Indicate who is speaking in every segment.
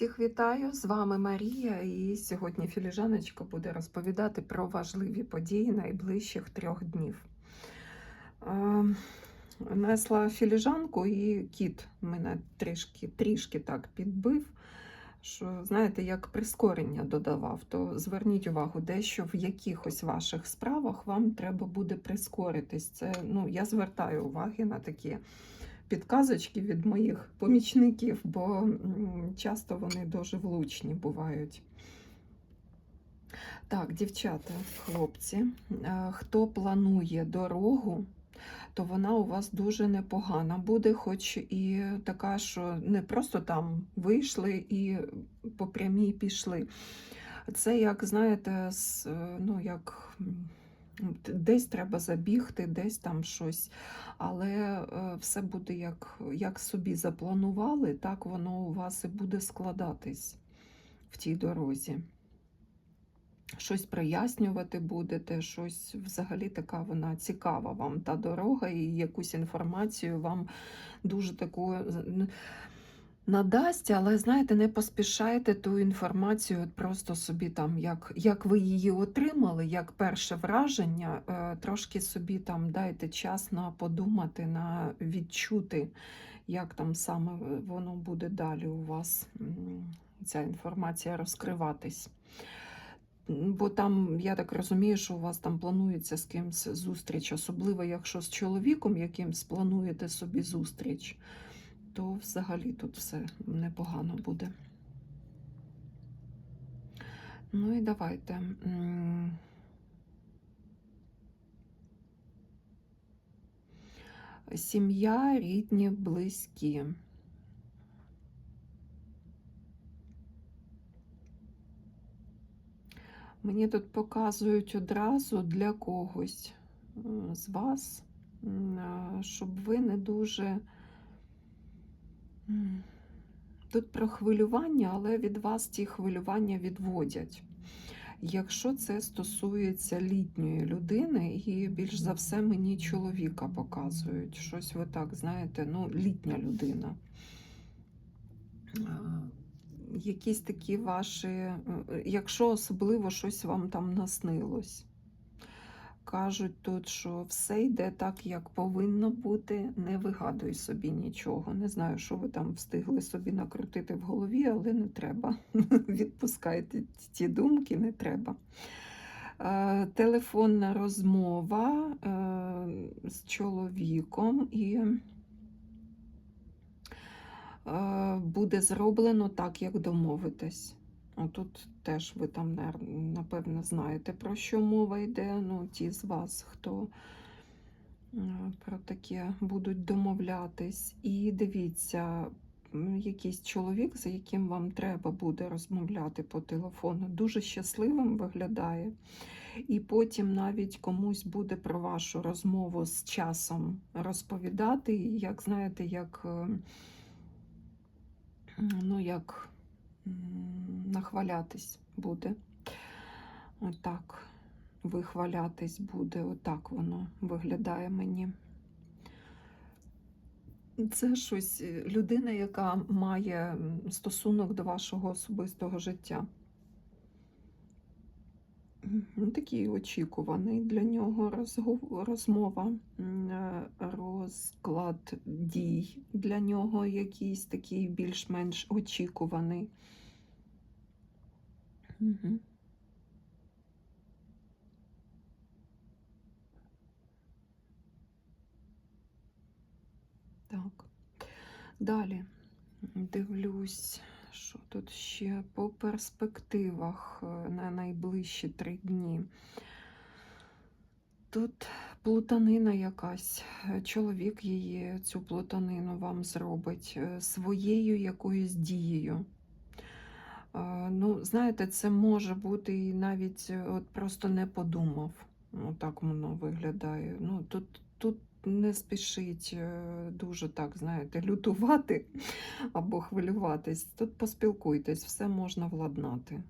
Speaker 1: Всіх вітаю! З вами Марія, і сьогодні філіжаночка буде розповідати про важливі події найближчих трьох днів. Несла філіжанку, і кіт мене трішки, трішки так підбив. Що, знаєте, як прискорення додавав, то зверніть увагу, дещо в якихось ваших справах вам треба буде прискоритись. Це, ну, я звертаю уваги на такі підказочки від моїх помічників, бо часто вони дуже влучні бувають. Так, дівчата, хлопці, е, хто планує дорогу, то вона у вас дуже непогана буде, хоч і така, що не просто там вийшли і по прямій пішли. Це, як знаєте, е, ну, як десь треба забігти, десь там щось. Але е, все буде як, як собі запланували, так воно у вас і буде складатись в тій дорозі. Щось прояснювати будете, щось взагалі така вона цікава вам та дорога, і якусь інформацію вам дуже таку надасть, але знаєте, не поспішайте ту інформацію просто собі там, як, як ви її отримали, як перше враження, е, трошки собі там дайте час на подумати, на відчути, як там саме воно буде далі у вас ця інформація розкриватись. Бо там, я так розумію, що у вас там планується з кимсь зустріч, особливо якщо з чоловіком якимсь плануєте собі зустріч, то взагалі тут все непогано буде. Ну і давайте. Сім'я, рідні, близькі. Мені тут показують одразу для когось з вас, щоб ви не дуже. Тут про хвилювання, але від вас ті хвилювання відводять. Якщо це стосується літньої людини, і більш за все мені чоловіка показують. Щось ви так, знаєте, ну, літня людина. Е, Якісь такі ваші, е, якщо особливо щось вам там наснилось. Кажуть тут, що все йде так, як повинно бути, не вигадуй собі нічого. Не знаю, що ви там встигли собі накрутити в голові, але не треба. Відпускайте ті думки, не треба. Е, Телефонна розмова е, з чоловіком і е, буде зроблено так, як домовитесь. Тут теж ви там, напевно, знаєте, про що мова йде. Ну, ті з вас, хто е, про таке будуть домовлятись. І дивіться, якийсь чоловік, за яким вам треба буде розмовляти по телефону, дуже щасливим виглядає. І потім навіть комусь буде про вашу розмову з часом розповідати, як знаєте, як, е, ну, як нахвалятись буде. Отак. Вихвалятись буде, отак воно виглядає мені. Це щось е, людина, яка має стосунок до вашого особистого життя. Такий очікуваний для нього розмова, е, розклад дій для нього якийсь такий більш-менш очікуваний. Так. Далі дивлюсь, що тут ще по перспективах е, на найближчі три дні. Тут плутанина якась. Е, Чоловік її, цю плутанину вам зробить е, своєю якоюсь дією. Ну, знаєте, це може бути і навіть е, от просто не подумав. Ну, так воно виглядає. Ну, тут, тут не спішіть е, дуже так, знаєте, лютувати або хвилюватись. Тут поспілкуйтесь, все можна владнати.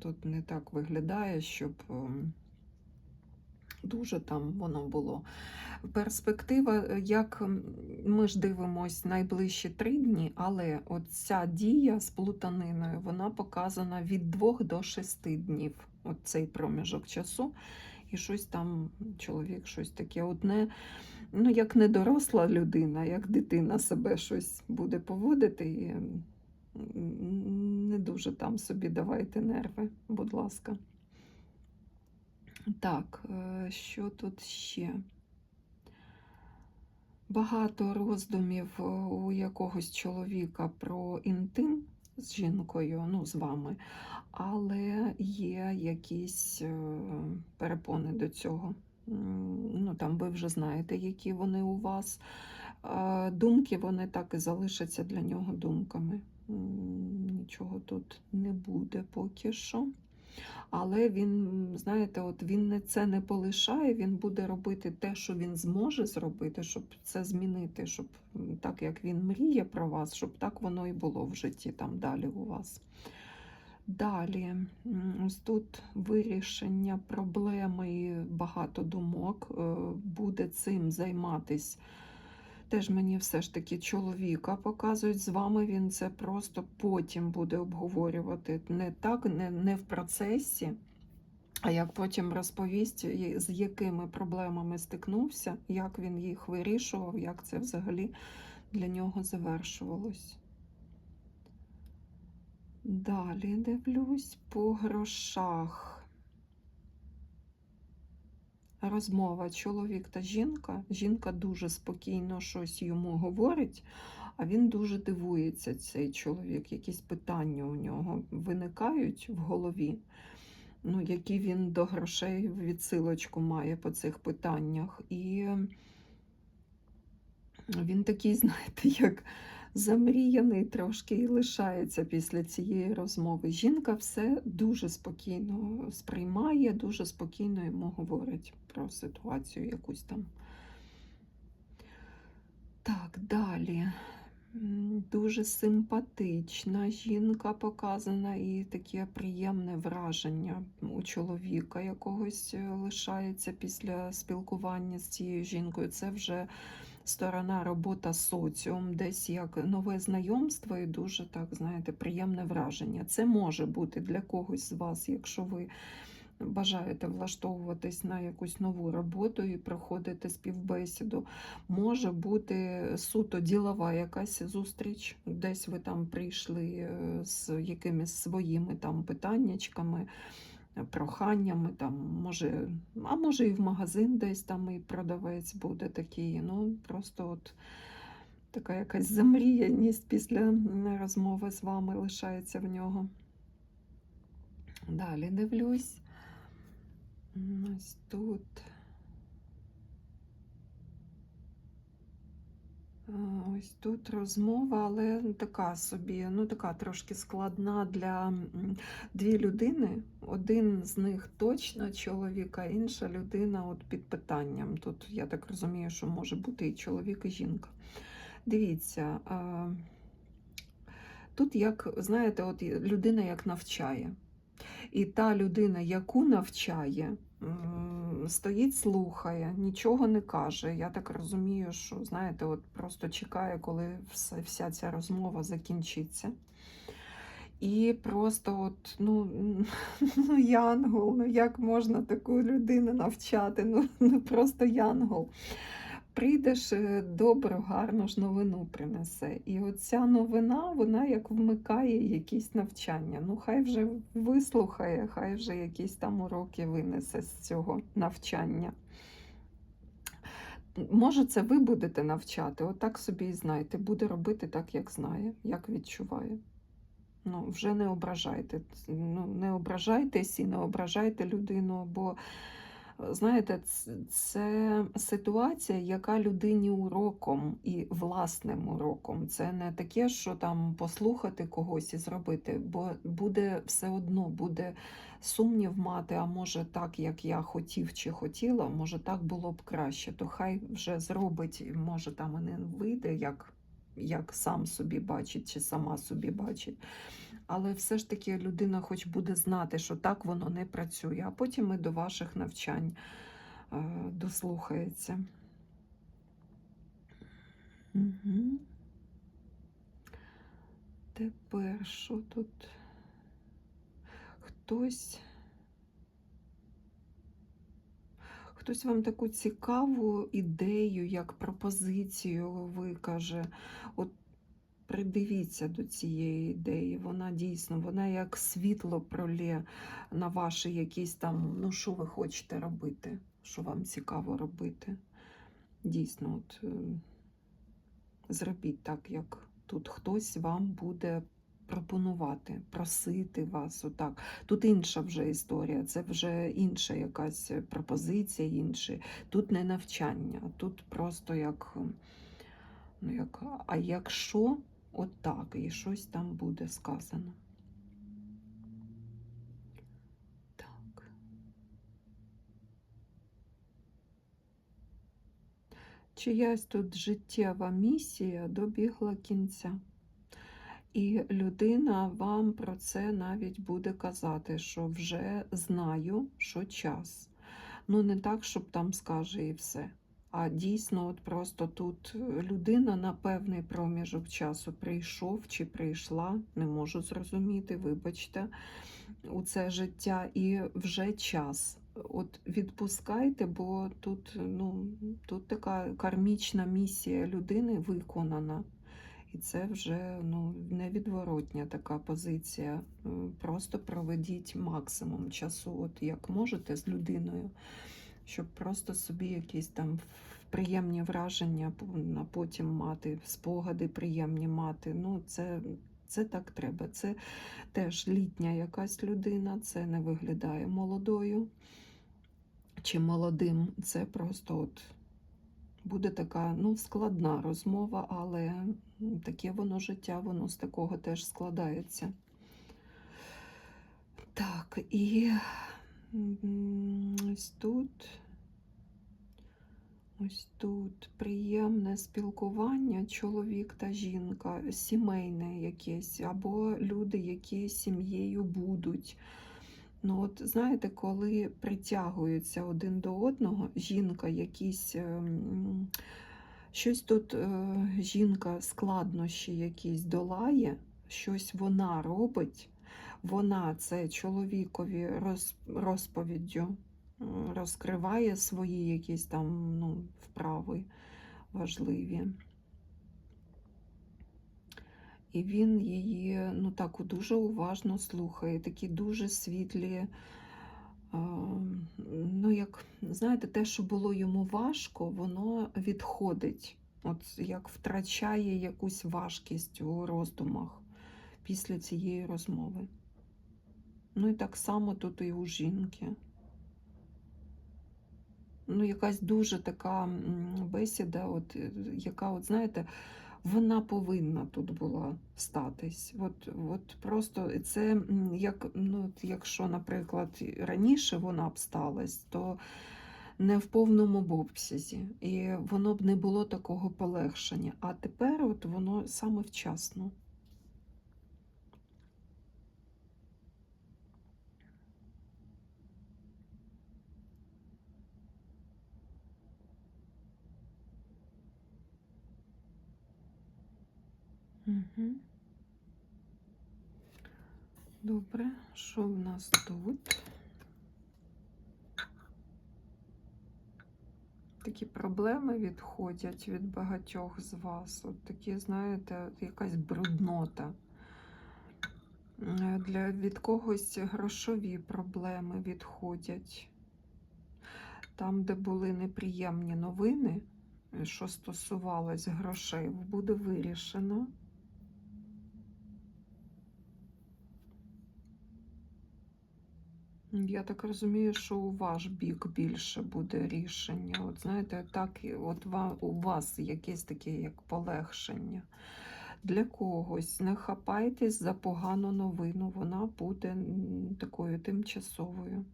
Speaker 1: Тут не так виглядає, щоб ем, дуже там воно було. Перспектива, е, як ми ж дивимось найближчі три дні, але ця дія з плутаниною, вона показана від двох до шести днів. От цей проміжок часу. І щось там чоловік, щось таке одне. Ну, як не доросла людина, як дитина себе щось буде поводити. І не дуже там собі давайте нерви, будь ласка. Так, е, що тут ще? Багато роздумів е, у якогось чоловіка про інтим з жінкою, ну, з вами, але є якісь е, перепони до цього. Ну, там ви вже знаєте, які вони у вас. Думки вони так і залишаться для нього думками. Нічого тут не буде поки що. Але він, знаєте, от він це не полишає, він буде робити те, що він зможе зробити, щоб це змінити, щоб так як він мріє про вас, щоб так воно і було в житті там далі у вас. Далі, ось тут вирішення проблеми і багато думок. е, Буде цим займатись. Теж мені все ж таки чоловіка показують з вами. Він це просто потім буде обговорювати. Не так, не, не в процесі, а як потім розповість, з якими проблемами стикнувся, як він їх вирішував, як це взагалі для нього завершувалось. Далі дивлюсь по грошах. Розмова чоловік та жінка. Жінка дуже спокійно щось йому говорить, а він дуже дивується, цей чоловік. Якісь питання у нього виникають в голові, ну, які він до грошей відсилочку має по цих питаннях. І він такий, знаєте, як замріяний трошки і лишається після цієї розмови. Жінка все дуже спокійно сприймає, дуже спокійно йому говорить про ситуацію якусь там. Так, далі. Дуже симпатична жінка показана і таке приємне враження у чоловіка якогось е, лишається після спілкування з цією жінкою. Це вже сторона робота соціум, десь як нове знайомство і дуже так, знаєте, приємне враження. Це може бути для когось з вас, якщо ви бажаєте влаштовуватись на якусь нову роботу і проходите співбесіду. Може бути суто ділова якась зустріч, десь ви там прийшли е, з якимись своїми там питаннячками. Проханнями, там, може, а може і в магазин десь там і продавець буде такий. Ну, просто от така якась замріяність після розмови з вами лишається в нього. Далі дивлюсь. Ось тут. Ось тут розмова, але така собі, ну така трошки складна для дві людини. Один з них точно чоловік, а інша людина от під питанням. Тут я так розумію, що може бути і чоловік, і жінка. Дивіться, тут як, знаєте, от людина як навчає. І та людина, яку навчає, стоїть, слухає, нічого не каже. Я так розумію, що знаєте, от просто чекає, коли вся ця розмова закінчиться. І просто от, ну, ну, янгол, ну як можна таку людину навчати? Ну, ну просто янгол. Прийдеш, е, добру, гарну ж новину принесе. І оця новина, вона як вмикає якісь навчання. Ну, хай вже вислухає, хай вже якісь там уроки винесе з цього навчання. Може, це ви будете навчати, отак собі і знайте, буде робити так, як знає, як відчуває. Ну, вже не ображайте. Ну, не ображайтесь і не ображайте людину, бо знаєте, це ситуація, яка людині уроком і власним уроком. Це не таке, що там послухати когось і зробити, бо буде все одно, буде сумнів мати, а може так, як я хотів чи хотіла, може так було б краще, то хай вже зробить, може там і не вийде, як, як сам собі бачить чи сама собі бачить. Але все ж таки людина хоч буде знати, що так воно не працює, а потім і до ваших навчань е, дослухається. Угу. Тепер що тут? Хтось. Хтось вам таку цікаву ідею, як пропозицію викаже. От придивіться до цієї ідеї. Вона дійсно, вона як світло пролє на ваші якісь там, ну, що ви хочете робити, що вам цікаво робити. Дійсно, от е, зробіть так, як тут хтось вам буде пропонувати, просити вас. Отак. Тут інша вже історія, це вже інша якась пропозиція, інше. Тут не навчання, тут просто як, ну як, а якщо отак, і щось там буде сказано. Чиясь тут життєва місія добігла кінця. І людина вам про це навіть буде казати, що вже знаю, що час. Ну, не так, щоб там скаже і все. А дійсно, от просто тут людина на певний проміжок часу прийшов чи прийшла, не можу зрозуміти, вибачте, у це життя, і вже час. От відпускайте, бо тут, ну, тут така кармічна місія людини виконана. І це вже ну, невідворотня така позиція. Просто проведіть максимум часу, от як можете з людиною, щоб просто собі якісь там приємні враження а потім мати, спогади приємні мати. Ну, це, це так треба. Це теж літня якась людина, це не виглядає молодою чи молодим. Це просто от. Буде така ну, складна розмова, але таке воно життя, воно з такого теж складається. Так, і ось тут, ось тут приємне спілкування, чоловік та жінка, сімейне якесь, або люди, які сім'єю будуть. Ну, от знаєте, коли притягуються один до одного, жінка якісь ем, щось тут е, жінка складнощі якісь долає, щось вона робить, вона це чоловікові розповіддю розкриває свої якісь там ну, вправи важливі. І він її ну так дуже уважно слухає, такі дуже світлі. Ну, як, знаєте, те, що було йому важко, воно відходить, от як втрачає якусь важкість у роздумах після цієї розмови. Ну і так само тут і у жінки. Ну, якась дуже така бесіда, от, яка, от, знаєте, вона повинна тут була статись. От от просто це як, ну, якщо, наприклад, раніше вона б сталась, то не в повному обсязі. І воно б не було такого полегшення. А тепер от воно саме вчасно. Добре, що в нас тут? Такі проблеми відходять від багатьох з вас. От такі, знаєте, якась бруднота. Е, для від когось грошові проблеми відходять. Там, де були неприємні новини, що стосувалось грошей, буде вирішено. Я так розумію, що у ваш бік більше буде рішення. От знаєте, так от у вас якесь таке як полегшення. Для когось не хапайтесь за погану новину, вона буде такою тимчасовою.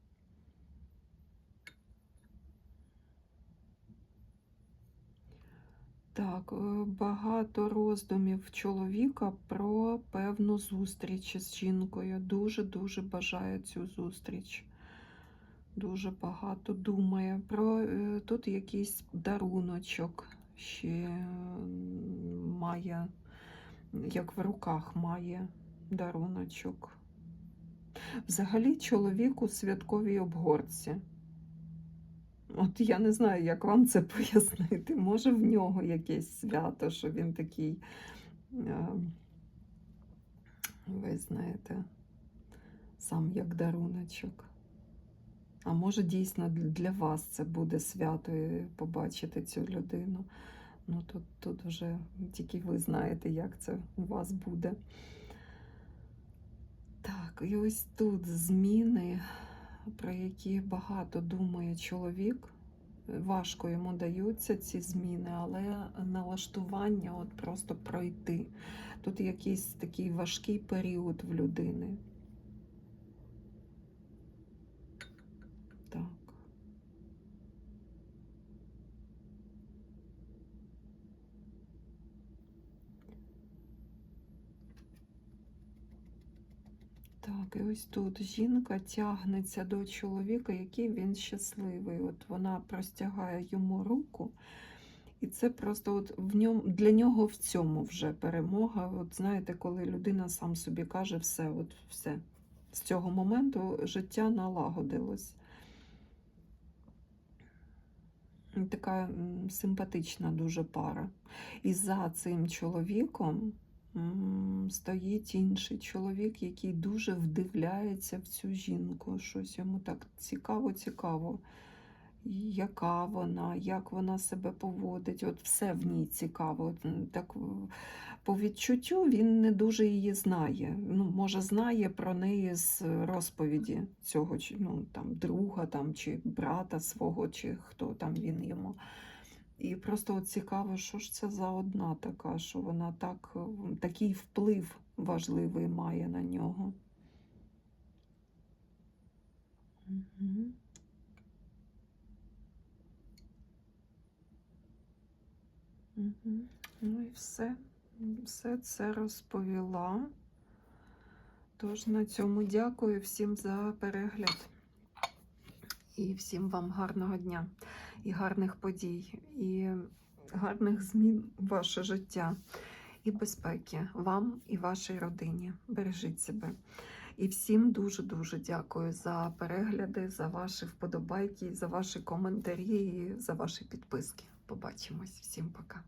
Speaker 1: Так, е, багато роздумів чоловіка про певну зустріч з жінкою. Дуже-дуже бажає цю зустріч. дуже багато думає. Про е, тут якийсь даруночок ще має, як в руках має даруночок. Взагалі чоловік у святковій обгорці. От я не знаю, як вам це пояснити. Може, в нього якесь свято, що він такий, е, ви знаєте, сам як даруночок. А може, дійсно для вас це буде свято і побачити цю людину. Ну, тут, тут вже тільки ви знаєте, як це у вас буде. Так, і ось тут зміни, про які багато думає чоловік. Важко йому даються ці зміни, але налаштування от просто пройти. Тут якийсь такий важкий період в людини. Так. Так, і ось тут жінка тягнеться до чоловіка, який він щасливий. От вона простягає йому руку, і це просто от в ньому, для нього в цьому вже перемога. От знаєте, коли людина сам собі каже, все, от все. З цього моменту життя налагодилось. Така симпатична дуже пара. І за цим чоловіком стоїть інший чоловік, який дуже вдивляється в цю жінку. Щось йому так цікаво, цікаво. Яка вона, як вона себе поводить, от все в ній цікаво. Так, по відчуттю він не дуже її знає. Ну, може, знає про неї з розповіді цього ну, там, друга там, чи брата свого, чи хто там він йому. І просто от цікаво, що ж це за одна така, що вона так, е, такий вплив важливий має на нього. Мгм. Мгм. Ну і все. Все це розповіла. Тож на цьому дякую всім за перегляд. І всім вам гарного дня, і гарних подій, і гарних змін в ваше життя, і безпеки вам і вашій родині. Бережіть себе. І всім дуже-дуже дякую за перегляди, за ваші вподобайки, за ваші коментарі, за ваші підписки. Побачимось. Всім пока.